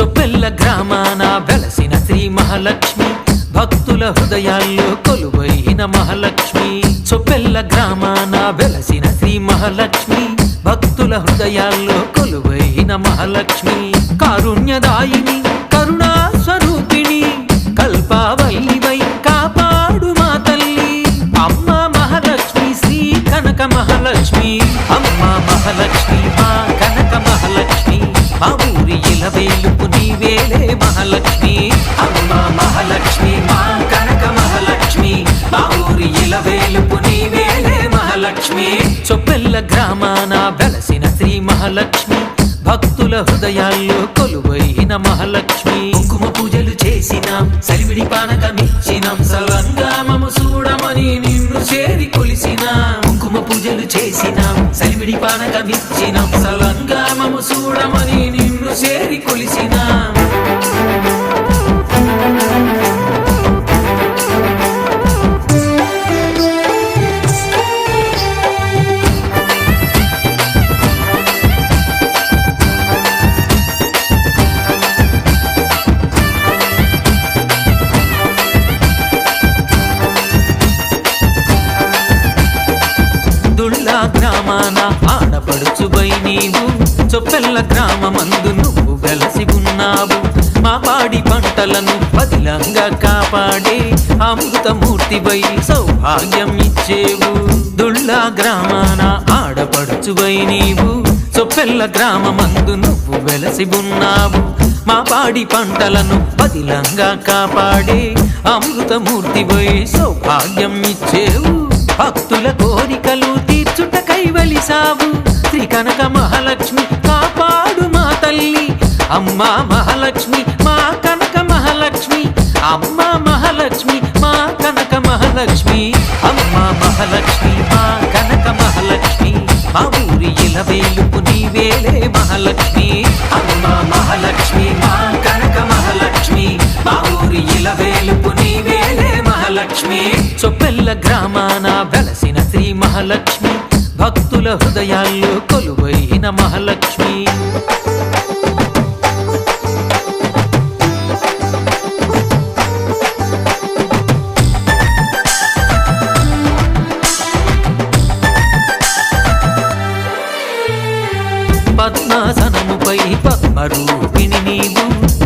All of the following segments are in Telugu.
చొప్పెల్ల గ్రామాన వెలసిన శ్రీ మహాలక్ష్మి భక్తుల హృదయాల్లో కొలువైన మహాలక్ష్మి. చొప్పెల్ల గ్రామాన వెలసిన శ్రీ మహాలక్ష్మి భక్తుల హృదయాల్లో కొలువైన మహాలక్ష్మి. కారుణ్యదాయిని కరుణా స్వరూపిణి కల్పావల్లివై కాపాడు మా తల్లి. అమ్మ మహాలక్ష్మి శ్రీ కనక మహాలక్ష్మి. అమ్మ మహాలక్ష్మి. నీవేలే మహాలక్ష్మి. అమ్మ మహాలక్ష్మి మా కనక మహాలక్ష్మి. మా ఊరి ఇలవేలుపు నీవేలే మహాలక్ష్మి. చొప్పెల్ల గ్రామాన వెలసిన శ్రీ మహాలక్ష్మి. భక్తుల హృదయాల్లో కొలువైన మహాలక్ష్మి. కుంకుమ పూజలు చేసినాం సలివిడి పానకమిచ్చినాం. సలంగామము చూడమని నిన్ను చేరి కొలిసినాం. కుంకుమ పూజలు చేసినాం సలివిడి పానకమిచ్చినాం. సలంగామము చూడమని నిన్ను చేరి కొలిసినాం. సొప్పెల్ల గ్రామమందు నువ్వు వెలసి ఉన్నావు. మా పాడి పంటలను పదిలంగా కాపాడే అమృతమూర్తివై సౌభాగ్యం ఇచ్చేవు. దుళ్ళా గ్రామాన ఆడపడుచువై నీవు. సొప్పెల్ల గ్రామమందు నువ్వు వెలసి ఉన్నావు. మా పాడి పంటలను పదిలంగా కాపాడే అమృతమూర్తివై సౌభాగ్యం ఇచ్చేవు. భక్తుల కోరికలు తీర్చుట కైవలిసావు. శ్రీ కనక మహాలక్ష్మి తల్లి అమ్మా మహాలక్ష్మి మా కనక మహాలక్ష్మి అమ్మా మహాలక్ష్మి మా కనక మహాలక్ష్మి అమ్మా మహాలక్ష్మి మా కనక మహాలక్ష్మి మా ఊరి ఇలవేలుపు నీవేలే మహాలక్ష్మి అమ్మా మహాలక్ష్మి మా కనక మహాలక్ష్మి మా ఊరి ఇలవేలుపు నీవేలే మహాలక్ష్మి. చొప్పెల్ల గ్రామాన వెలసిన శ్రీ మహాలక్ష్మి భక్తుల హృదయాల్లో కొలువైన మహాలక్ష్మి.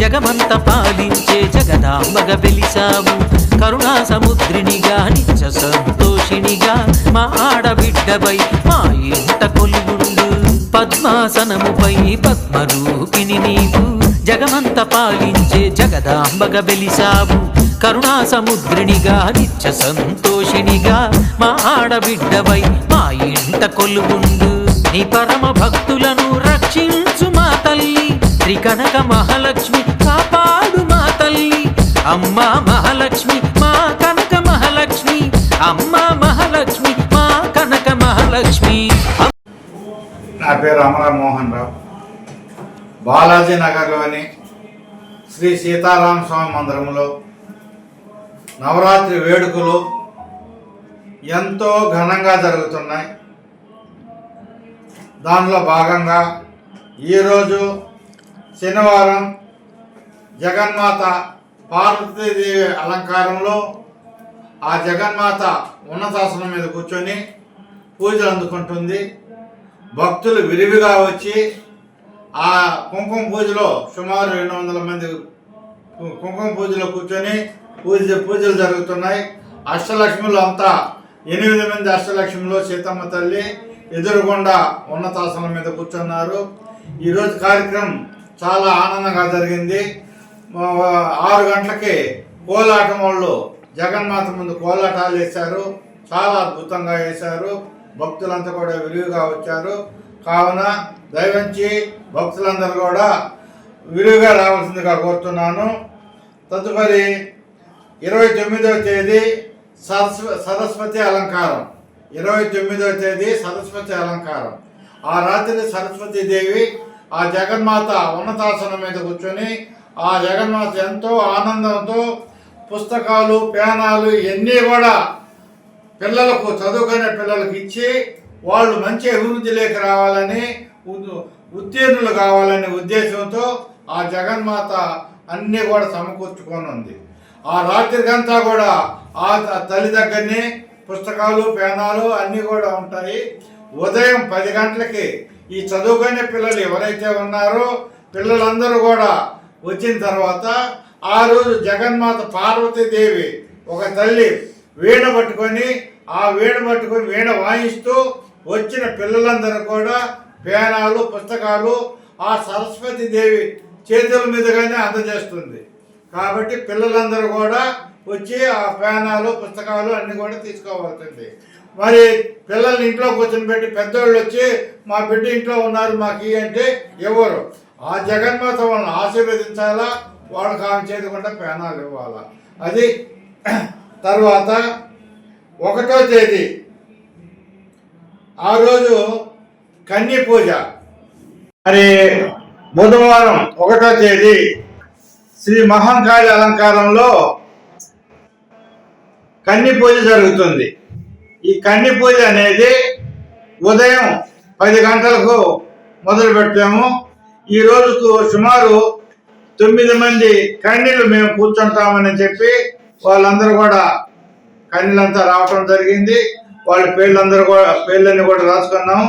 జగమంత పాలించే జగదాంబగ వెలిసావు కరుణా సముద్రినిగా నిత్య సంతోషినిగా మా ఆడబిడ్డపై మా ఇంట కొలుగుండు పద్మాసనముపై పద్మరూపిణి నీవు. జగమంత పాలించే జగదాంబగ వెలిసావు కరుణా సముద్రినిగా నిత్య సంతోషినిగా మా ఆడబిడ్డవై మా ఇంట కొలుగుండు నీ పరమ భక్తులను రక్షించు మా తల్లి. శ్రీ కనక మహాలక్ష్మి నా మోహన్ రావు బాలాజీ నగర్లోని శ్రీ సీతారామ స్వామి మందిరంలో నవరాత్రి వేడుకలు ఎంతో ఘనంగా జరుగుతున్నాయి. దానిలో భాగంగా ఈరోజు శనివారం జగన్మాత పార్వతీదేవి అలంకారంలో ఆ జగన్మాత ఉన్నతాసనం మీద కూర్చొని పూజలు అందుకుంటుంది. భక్తులు విరివిగా వచ్చి ఆ కుంకుమ పూజలో సుమారు రెండు వందల మంది కుంకుమ పూజలో కూర్చొని పూజ పూజలు జరుగుతున్నాయి. అష్టలక్ష్ములు అంతా ఎనిమిది మంది అష్టలక్ష్మిలో సీతమ్మ తల్లి ఎదురుగుండా ఉన్నతాసనం మీద కూర్చున్నారు. ఈరోజు కార్యక్రమం చాలా ఆనందంగా జరిగింది. ఆరు గంటలకి కోలాటం వాళ్ళు జగన్మాత ముందు కోలాటాలు వేశారు. చాలా అద్భుతంగా వేశారు. భక్తులంతా కూడా విలువగా వచ్చారు. కావున దయవంచి భక్తులందరూ కూడా విలువగా రావాల్సిందిగా కోరుతున్నాను. తదుపరి ఇరవై తొమ్మిదవ తేదీ సరస్వ సరస్వతి అలంకారం. ఇరవై తొమ్మిదవ తేదీ సరస్వతి అలంకారం. ఆ రాత్రి సరస్వతి దేవి ఆ జగన్మాత ఉన్నతాసనం మీద కూర్చొని ఆ జగన్మాత ఎంతో ఆనందంతో పుస్తకాలు పేనాలు ఇవన్నీ కూడా పిల్లలకు చదువుకునే పిల్లలకు ఇచ్చి వాళ్ళు మంచి అభివృద్ధిలోకి రావాలని ఉత్తీర్ణులు కావాలనే ఉద్దేశంతో ఆ జగన్మాత అన్నీ కూడా సమకూర్చుకొని ఉంది. ఆ రాత్రికంతా కూడా ఆ తల్లి దగ్గరనే పుస్తకాలు పేనాలు అన్నీ కూడా ఉంటాయి. ఉదయం పది గంటలకి ఈ చదువుకునే పిల్లలు ఎవరైతే ఉన్నారో పిల్లలందరూ కూడా వచ్చిన తర్వాత ఆ రోజు జగన్మాత పార్వతీదేవి ఒక తల్లి వీణ పట్టుకొని ఆ వీణ పట్టుకొని వీణ వాయిస్తూ వచ్చిన పిల్లలందరూ కూడా పేనాలు పుస్తకాలు ఆ సరస్వతి దేవి చేతుల మీదుగానే అందజేస్తుంది. కాబట్టి పిల్లలందరూ కూడా వచ్చి ఆ పేనాలు పుస్తకాలు అన్నీ కూడా తీసుకోవాల్సింది. మరి పిల్లల్ని ఇంట్లో కూర్చొని పెట్టి పెద్దోళ్ళు వచ్చి మా బిడ్డ ఇంట్లో ఉన్నారు మాకు అంటే ఎవరు? ఆ జగన్మాత వాళ్ళని ఆశీర్వదించాలా? వాళ్ళకి ఆమె చేయకుండా పేనాలు ఇవ్వాలా? అది తర్వాత ఒకటో తేదీ. ఆ రోజు కన్య పూజ. మరి బుధవారం ఒకటో తేదీ శ్రీ మహంకాళి అలంకారంలో కన్ని పూజ జరుగుతుంది. ఈ కన్ని పూజ అనేది ఉదయం పది గంటలకు మొదలు పెట్టాము. ఈ రోజుకు సుమారు తొమ్మిది మంది కన్నీళ్ళు మేము కూర్చుంటామని చెప్పి వాళ్ళందరూ కూడా కన్నీళ్ళంతా రావటం జరిగింది. వాళ్ళ పేర్లందరూ కూడా పేర్లన్నీ కూడా రాసుకున్నాం.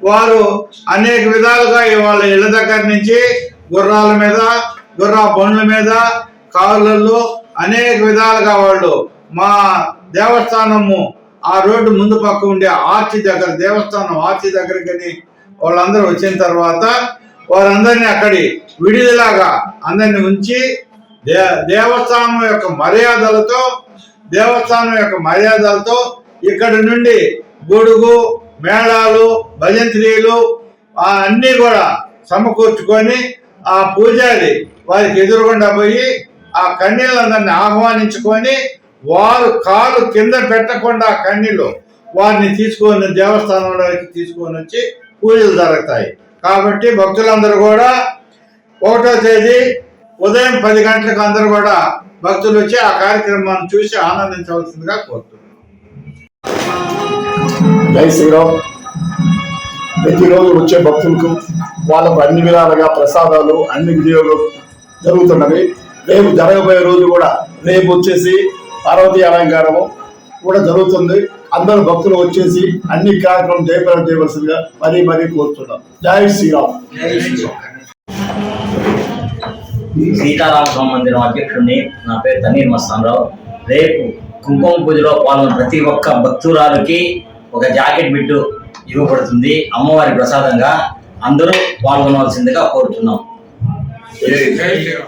వారు అనేక విధాలుగా వాళ్ళ ఇళ్ళ దగ్గర నుంచి గుర్రాల మీద గుర్రా బండ్ల మీద కారులలో అనేక విధాలుగా వాళ్ళు మా దేవస్థానము ఆ రోడ్డు ముందు పక్క ఉండే ఆర్చి దగ్గర దేవస్థానం ఆర్చి దగ్గరికి వాళ్ళందరూ వచ్చిన తర్వాత వారందరినీ అక్కడి విడిదిలాగా అందరిని ఉంచి దే దేవస్థానం యొక్క మర్యాదలతో దేవస్థానం యొక్క మర్యాదలతో ఇక్కడి నుండి గొడుగు మేళాలు భజంత్రీలు అన్నీ కూడా సమకూర్చుకొని ఆ పూజారి వారికి ఎదురుగుండా పోయి ఆ కన్నీళ్ళందరినీ ఆహ్వానించుకొని వారు కాలు కింద పెట్టకుండా కన్నీళ్ళు వారిని తీసుకొని దేవస్థానంలోకి తీసుకొని వచ్చి పూజలు జరుగుతాయి. కాబట్టి భక్తులందరూ కూడా ఒకటో తేదీ ఉదయం పది గంటలకు అందరూ కూడా భక్తులు వచ్చి ఆ కార్యక్రమాన్ని చూసి ఆనందించవలసిందిగా కోరుతున్నాను జై శ్రీరామ్. ప్రతిరోజు వచ్చే భక్తులకు వాళ్ళకు అన్ని విధాలుగా ప్రసాదాలు అన్ని వినియోగం జరుగుతున్నవి రేపు జరగబోయే రోజు కూడా రేపు వచ్చేసి పార్వతీ అలంకారము కూడా జరుగుతుంది. అందరూ భక్తులు వచ్చేసి అన్ని కార్యక్రమం జయప్రదం చేయవలసిందిగా మరీ మరీ కోరుతున్నాం. జై శ్రీరామ్. సీతారామ స్వామి మందిరం అధ్యక్షుడిని నా పేరు తన్నీర్ మస్తానరావు. రేపు కుంకుమ పూజలో పాల్గొన్న ప్రతి ఒక్క భక్తురాలకి ఒక జాకెట్ బిడ్డు ఇవ్వబడుతుంది అమ్మవారి ప్రసాదంగా. అందరూ పాల్గొనవలసిందిగా కోరుతున్నాం.